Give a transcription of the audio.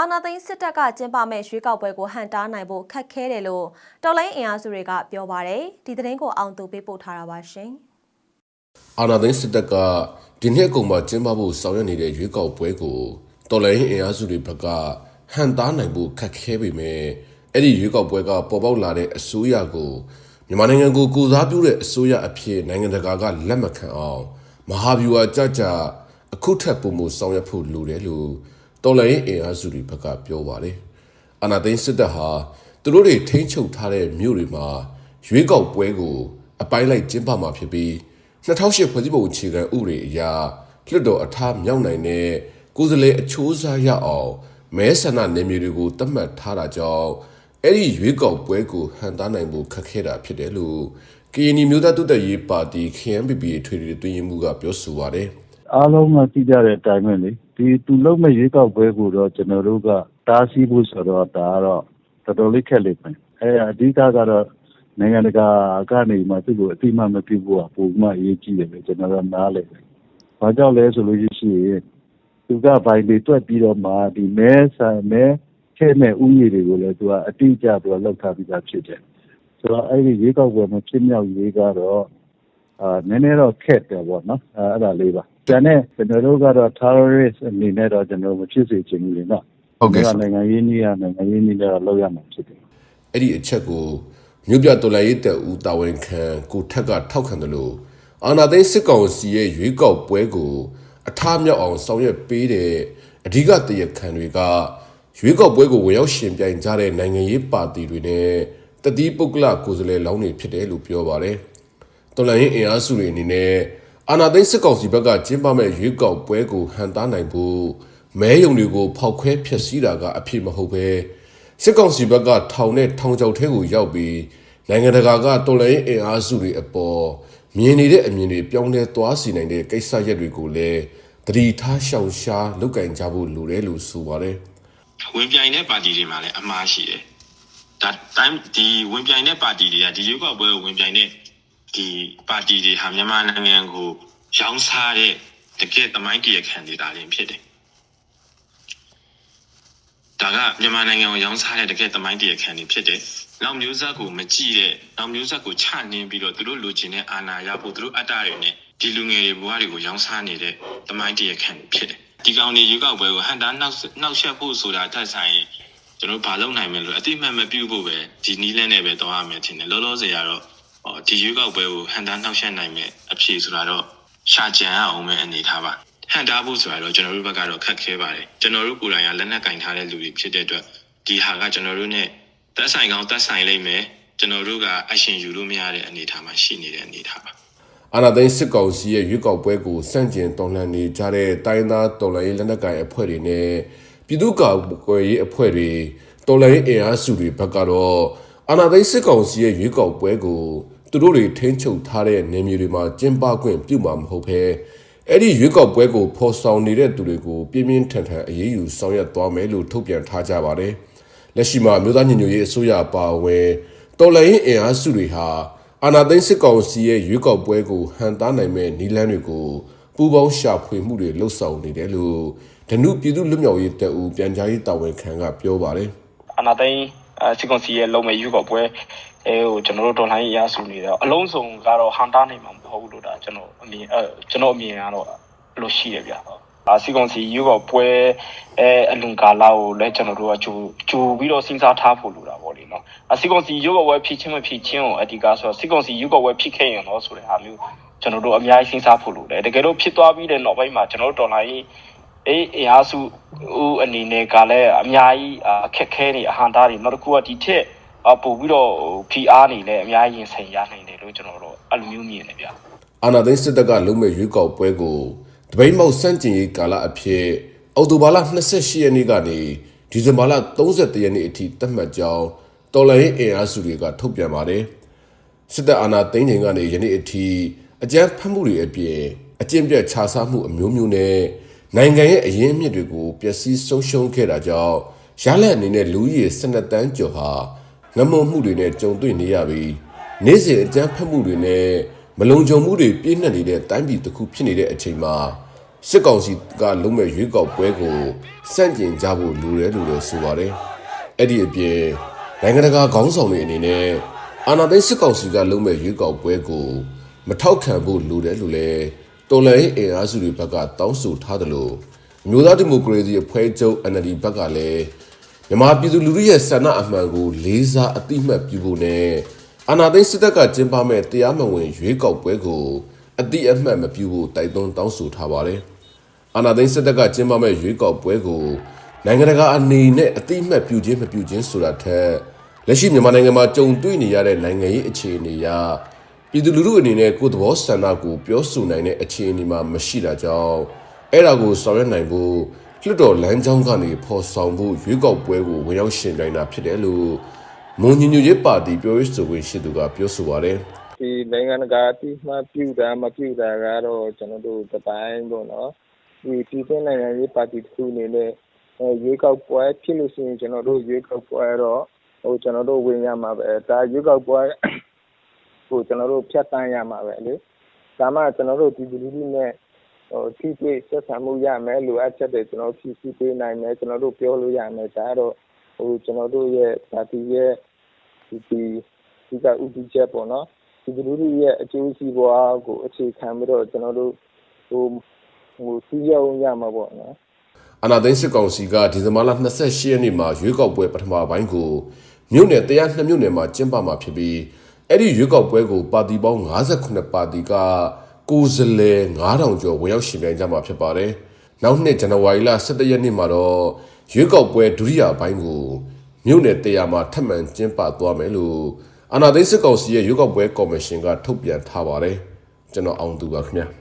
အာဏာသိမ်းစစ်တပ်ကကျင်းပမဲ့ရွေးကောက်ပွဲကိုဟန်တားနိုင်ဖို့ခက်ခဲတယ်လို့တော်လိုင်းအင်အားစုတွေကပြောပါတယ်ဒီသတင်းကိုအောင်သူပေးပို့ထားတာပါရှင်အာနာသိန်းစစ်တပ်ကဒီနှစ်အကုန်မှာကျင်းပဖို့ဆောင်ရွက်နေတဲ့ရွေးကောက်ပွဲကိုတော်လိုင်းအင်အားစုတွေဘက်ကဟန်တားနိုင်ဖို့ခက်ခဲပေမဲ့အဲ့ဒီရွေးကောက်ပွဲကပေါ်ပေါက်လာတဲ့အစိုးရကိုမြန်မာနိုင်ငံကိုကိုစားပြုတဲ့အစိုးရအဖြစ်နိုင်ငံတကာကလက်မခံအောင်မဟာဗျူဟာကြကြအခုထက်ပုံမဆောင်ရွက်ဖို့လိုတယ်လို့ တော်လိုင်းအင်အားစုတွေဘက်ကပြောပါတယ်အာနာသိန်းစစ်တပ်ဟာသူတို့တွေထိန်းချုပ်ထားတဲ့မြို့တွေမှာရွေးကောက်ပွဲကို အပိုင်းလိုက်ကျင်းပမှာဖြစ်ပြီး2008ဖွဲ့စည်းပုံအခြေခံဥပဒေအရလွှတ်တော်အထားမြောက်နိုင်တဲ့ကိုယ်စားလှယ်အချိုးစားရအောင်မဲဆန္ဒနယ်မြေတွေကိုသတ်မှတ်ထားတာကြောင့်အဲ့ဒီရွေးကောက်ပွဲကိုဟန်တားနိုင်ဖို့ခက်ခဲတာဖြစ်တယ်လို့ KNY မျိုးသားတုတ်တရေးပါတီ KNPP ထွေထွေတွင်းရင်မှုကပြောဆိုပါတယ်အားလုံးကသိကြတဲ့အတိုင်းပဲလေ ဒီသူလုံးမဲ့ရွေးကောက်ပွဲကိုတော့ကျွန်တော်တို့ကတားဆီးဖို့ဆိုတော့ဒါကတော့တော်တော်လေးခက်လိမ့်မယ်အဲအဓိကကတော့နိုင်ငံတကာကနေမှသူ့ကိုအတိအမှတ်မပြုဖို့ကပုံမှန်အရေးကြီးတယ်ပဲကျွန်တော်တို့နားလည်တယ်။ဘာကြောင့်လဲဆိုလို့ရှိရင်သူကဘိုင်တွေတွက်ပြီးတော့မှဒီမဲဆန်မဲချဲ့မဲ့ဥယျာဉ်တွေကိုလည်းသူကအတိအကျသူကလောက်ထားပြီးသားဖြစ်တယ်။ဆိုတော့အဲ့ဒီရွေးကောက်ပွဲမှာဖြစ်မြောက်ရေးကတော့အာနည်းနည်းတော့ခက်တယ်ပေါ့နော်အဲအဲ့ဒါလေးပါ။ ကျန်တဲ့ကျွန်တော်တို့ကတော့ terrorist အနေနဲ့တော့ကျွန်တော်မဖြစ်စေချင်ဘူးလေနော်ဟုတ်ကဲ့ဒါနိုင်ငံရေးနည်းရနိုင်ငံရေးနည်းလည်းလောက်ရမှာဖြစ်တယ်အဲ့ဒီအချက်ကိုမြို့ပြတော်လှန်ရေးတပ်ဦးတာဝန်ခံကိုထက်ကထောက်ခံတယ်လို့အာနာသိန်းစစ်ကောင်စီရဲ့ရွေးကောက်ပွဲကို အထားမြောက်အောင်ဆောင်ရွက်ပေးတဲ့အဓိကတရခံတွေကရွေးကောက်ပွဲကိုဝင်ရောက်ရှင်ပြိုင်ကြတဲ့နိုင်ငံရေးပါတီတွေနဲ့တတိပုဂ္ဂလကိုယ်စားလှယ်လောင်းတွေဖြစ်တယ်လို့ပြောပါတယ်တော်လှန်ရေးအင်အားစုတွေအနေနဲ့ အာနာသိန်းစစ်ကောင်စီဘက်ကကျင်းပမဲ့ရွေးကောက်ပွဲကိုဟန်တားနိုင်ဖို့မဲယုံတွေကိုဖောက်ခွဲဖျက်ဆီးတာကအဖြစ်မဟုတ်ဘဲစစ်ကောင်စီဘက်ကထောင်နဲ့ထောင်ချောက်ထဲကိုရောက်ပြီးနိုင်ငံတကာကတော်လှန်ရေးအင်အားစုတွေအပေါ်မြင်နေတဲ့အမြင်တွေပြောင်းလဲသွားစေနိုင်တဲ့ကိစ္စရပ်တွေကိုလည်းသတိထားရှောင်ရှားလုပ်ကင်ကြဖို့လိုတယ်လို့ဆိုပါတယ်ဝင်ပြိုင်တဲ့ပါတီတွေမှာလည်းအမှားရှိတယ်။ဒါတိုင်းဒီဝင်ပြိုင်တဲ့ပါတီတွေကဒီရွေးကောက်ပွဲကိုဝင်ပြိုင်တဲ့ ဒီပါတီတွေဟာမြန်မာနိုင်ငံကိုရောင်းစားတဲ့တကယ်သမိုင်းကြီးရခံနေတာလည်းဖြစ်တယ်။ဒါကမြန်မာနိုင်ငံကိုရောင်းစားတဲ့တကယ်သမိုင်းကြီးရခံနေဖြစ်တယ်။နောက်မျိုးဆက်ကိုမကြည့်တဲ့နောက်မျိုးဆက်ကိုချနှင်းပြီးတော့သူတို့လိုချင်တဲ့အာဏာရဖို့သူတို့အတ္တတွေနဲ့ဒီလူငယ်တွေဘဝတွေကိုရောင်းစားနေတဲ့သမိုင်းကြီးရခံဖြစ်တယ်။ဒီကောင်တွေရွေးကောက်ပွဲကိုဟန်တာနောက်နောက်ဆက်ဖို့ဆိုတာတက်ဆိုင်ရင်ကျွန်တော်ဘာလုပ်နိုင်မလဲလို့အတိအမှတ်မပြုဖို့ပဲဒီနီးလန်းနဲ့ပဲတောင်းရမယ်ထင်တယ်လောလောဆယ်ကတော့ဟော ဒီရွေးကောက်ပွဲကိုဟန်တာနှောက်ယှက်နိုင်မယ်အဖြေဆိုတာတော့ရှာကြံရအောင်ပဲအနေထားပါဟန်တာဖို့ဆိုတာတော့ကျွန်တော်တို့ဘက်ကတော့ခက်ခဲပါတယ်ကျွန်တော်တို့ကိုယ်တိုင်ကလက်နက်ကင်ထားတဲ့လူတွေဖြစ်တဲ့အတွက်ဒီဟာကကျွန်တော်တို့ ਨੇ တက်ဆိုင်ကောင်းတက်ဆိုင်လိမ့်မယ်ကျွန်တော်တို့ကအရှင်ယူလို့မရတဲ့အနေထားမှာရှိနေတဲ့အနေထားပါအာနာသိန်းစစ်ကောင်စီရဲ့ရွေးကောက်ပွဲကိုစန့်ကျင်တော်လှန်နေကြတဲ့တိုင်းသားတော်လှန်ရေးလက်နက်ကိုင်အဖွဲ့တွေနဲ့ပြည်သူ့ကာကွယ်ရေးအဖွဲ့တွေတော်လှန်ရေးအင်အားစုတွေဘက်ကတော့အာနာသိန်းစစ်ကောင်စီရဲ့ရွေးကောက်ပွဲကို သူတို့တွေထိန်းချုပ်ထားတဲ့နေမျိုးတွေမှာကျင်းပခွင့်ပြုမှာမဟုတ်ဘဲအဲ့ဒီရွေးကောက်ပွဲကိုဖော်ဆောင်နေတဲ့သူတွေကိုပြင်းပြင်းထန်ထန်အရေးယူဆောင်ရွက်သွားမယ်လို့ထုတ်ပြန်ထားကြပါတယ်။လက်ရှိမှာမြို့သားညီညွတ်ရေးအစိုးရအပါအဝင်တော်လှန်ရေးအင်အားစုတွေဟာအာဏာသိမ်းစစ်ကောင်စီရဲ့ရွေးကောက်ပွဲကိုဟန်တားနိုင်မဲ့နီလန်းတွေကိုပူးပေါင်းရှာဖွေမှုတွေလှုပ်ဆောင်နေတယ်လို့ဓနုပြည်သူ့လွတ်မြောက်ရေးတပ်ဦးပြန်ကြားရေးတာဝန်ခံကပြောပါတယ်အနာသိန်းအဲစီကွန်စီရဲ့လုံးမဲ့ယူကောက်ပွဲ အဲဟိုကျွန်တော်တို့တော်လိုင်းရဆူနေတော့အလုံးစုံကတော့ဟန်တာနိုင်မှာမဟုတ်ဘူးလို့ဒါကျွန်တော်အမြင်အဲကျွန်တော်အမြင်ကတော့အဲ့လိုရှိတယ်ဗျာအာစီကွန်စီယူကောက်ပွဲအဲအလွန်ကာလာကိုလည်းကျွန်တော်တို့ကကြိုကြိုပြီးတော့စဉ်းစားထားဖို့လိုတာပေါ့လေနော်အစီကွန်စီယူကောက်ပွဲဖြစ်ချင်းမဖြစ်ချင်းကိုအဒီကာဆိုစီကွန်စီယူကောက်ပွဲဖြစ်ခဲ့ရင်တော့ဆိုတဲ့ဟာမျိုးကျွန်တော်တို့အများကြီးစဉ်းစားဖို့လိုတယ်တကယ်လို့ဖြစ်သွားပြီးတဲ့နောက်ပိုင်းမှာကျွန်တော်တို့တော်လိုင်းအေးအင်အားစုဦးအနေနဲ့ကလည်းအများကြီးအခက်ခဲနေအဟန်တာတွေနောက်တစ်ခုကဒီထက် အပို့ပြီးတော့ PR နေလည်းအများကြီးရင်ဆိုင်ရနိုင်တယ်လို့ကျွန်တော်တို့အဲ့လိုမျိုးမြင်တယ်ဗျာအာဏာသိမ်းစစ်တပ်ကလုံးမဲ့ရွေးကောက်ပွဲကိုတပိတ်မောက်စန့်ကျင်ရေးကာလအဖြစ်အောက်တိုဘာလ28ရက်နေ့ကနေဒီဇင်ဘာလ31ရက်နေ့အထိသတ်မှတ်ကြောင်းတော်လှန်ရေးအင်အားစုတွေကထုတ်ပြန်ပါတယ်စစ်တပ်အာဏာသိမ်းချိန်ကနေယနေ့အထိအကြမ်းဖက်မှုတွေအပြင်အကျင့်ပြတ်ခြားစားမှုအမျိုးမျိုးနဲ့နိုင်ငံရဲ့အရင်းအမြစ်တွေကိုပျက်စီးဆုံးရှုံးခဲ့တာကြောင့်ရလက်အနေနဲ့လူကြီး12တန်းကျော်ဟာ ငမုံမှုတွေနဲ့ကြုံတွေ့နေရပြီးနေ့စဉ်အကြမ်းဖက်မှုတွေနဲ့မလုံခြုံမှုတွေပြည့်နှက်နေတဲ့တိုင်းပြည်တစ်ခုဖြစ်နေတဲ့အချိန်မှာစစ်ကောင်စီကလုံးမဲ့ရွေးကောက်ပွဲကိုစန့်ကျင်ကြဖို့လိုတယ်လို့လည်းဆိုပါတယ်။အဲ့ဒီအပြင်နိုင်ငံတကာခေါင်းဆောင်တွေအနေနဲ့အာဏာသိမ်းစစ်ကောင်စီကလုံးမဲ့ရွေးကောက်ပွဲကိုမထောက်ခံဖို့လိုတယ်လို့လည်းတော်လှန်ရေးအင်အားစုတွေဘက်ကတောင်းဆိုထားတယ်လို့အမျိုးသားဒီမိုကရေစီအဖွဲ့ချုပ် NLD ဘက်ကလည်း မြန်မာပြည်သူလူထုရဲ့ဆန္ဒအမှန်ကိုလေးစားအတိမတ်ပြုဖို့နဲ့အာဏာသိမ်းစစ်တပ်ကကျင်းပမဲ့တရားမဝင်ရွေးကောက်ပွဲကိုအတိအမှတ်မပြုဖို့တိုက်တွန်းတောင်းဆိုထားပါတယ်။အာနာသိန်းစစ်တပ်ကကျင်းပမဲ့ရွေးကောက်ပွဲကိုနိုင်ငံတကာအနေနဲ့အတိအမှတ်ပြုခြင်းမပြုခြင်းဆိုတာထက်လက်ရှိမြန်မာနိုင်ငံမှာကြုံတွေ့နေရတဲ့နိုင်ငံရေးအခြေအနေအရပြည်သူလူထုအနေနဲ့ကိုယ်သဘောဆန္ဒကိုပြောဆိုနိုင်တဲ့အခြေအနေမှာမရှိတာကြောင့်အဲ့ဒါကိုဆောင်ရွက်နိုင်ဖို့ လွှတ်တော်လမ်းကြောင်းကနေဖော်ဆောင်ဖို့ရွေးကောက်ပွဲကိုဝင်ရောက်ရှင်နိုင်တာဖြစ်တယ်လို့မွန်ညညရေးပါတီပြောရေးဆိုခွင့်ရှိသူကပြောဆိုပါတယ်ဒီနိုင်ငံတကာအတိအမှတ်ပြုတာမပြုတာကတော့ကျွန်တော်တို့တစ်ပိုင်းပေါ့နော်ဒီပြည်ပနိုင်ငံရေးပါတီတစ်ခုအနေနဲ့အဲရွေးကောက်ပွဲဖြစ်လို့ရှိရင်ကျွန်တော်တို့ရွေးကောက်ပွဲတော့ဟိုကျွန်တော်တို့ဝင်ရမှာပဲဒါရွေးကောက်ပွဲဟိုကျွန်တော်တို့ဖြတ်တန်းရမှာပဲလေဒါမှကျွန်တော်တို့ဒီလူလူနဲ့ဟို ထိတွေ့ဆက်ဆံမှုရမယ်လိုအပ်ချက်တွေကျွန်တော်ဖြည့်ဆည်းပေးနိုင်မယ်ကျွန်တော်တို့ပြောလို့ရမယ်ဒါတော့ဟိုကျွန်တော်တို့ရဲ့ပါတီရဲ့ဒီဒီဒီကဥပဒေချက်ပေါ့နော်ဒီလူလူရဲ့အကျိုးစီးပွားကိုအခြေခံပြီးတော့ကျွန်တော်တို့ဟိုဟိုစီးရုံရမှာပေါ့နော်အာနာသိန်းစစ်ကောင်စီကဒီဇင်ဘာလ28ရက်နေ့မှာရွေးကောက်ပွဲပထမပိုင်းကိုမြို့နယ်102မြို့နယ်မှာကျင်းပမှာဖြစ်ပြီးအဲ့ဒီရွေးကောက်ပွဲကိုပါတီပေါင်း58ပါတီက ကိုယ်စားလှယ်9000ကျော်ဝင်ရောက်ရှင်ပြိုင်ကြမှာဖြစ်ပါတယ်။နောက်နှစ်ဇန်နဝါရီလ17ရက်နေ့မှာတော့ရွေးကောက်ပွဲဒုတိယပိုင်းကိုမြို့နယ်100မှာထပ်မံကျင်းပသွားမယ်လို့အာနာသိန်းစစ်ကောင်စီရဲ့ရွေးကောက်ပွဲကော်မရှင်ကထုတ်ပြန်ထားပါတယ်။ကျွန်တော်အောင်သူပါခင်ဗျာ။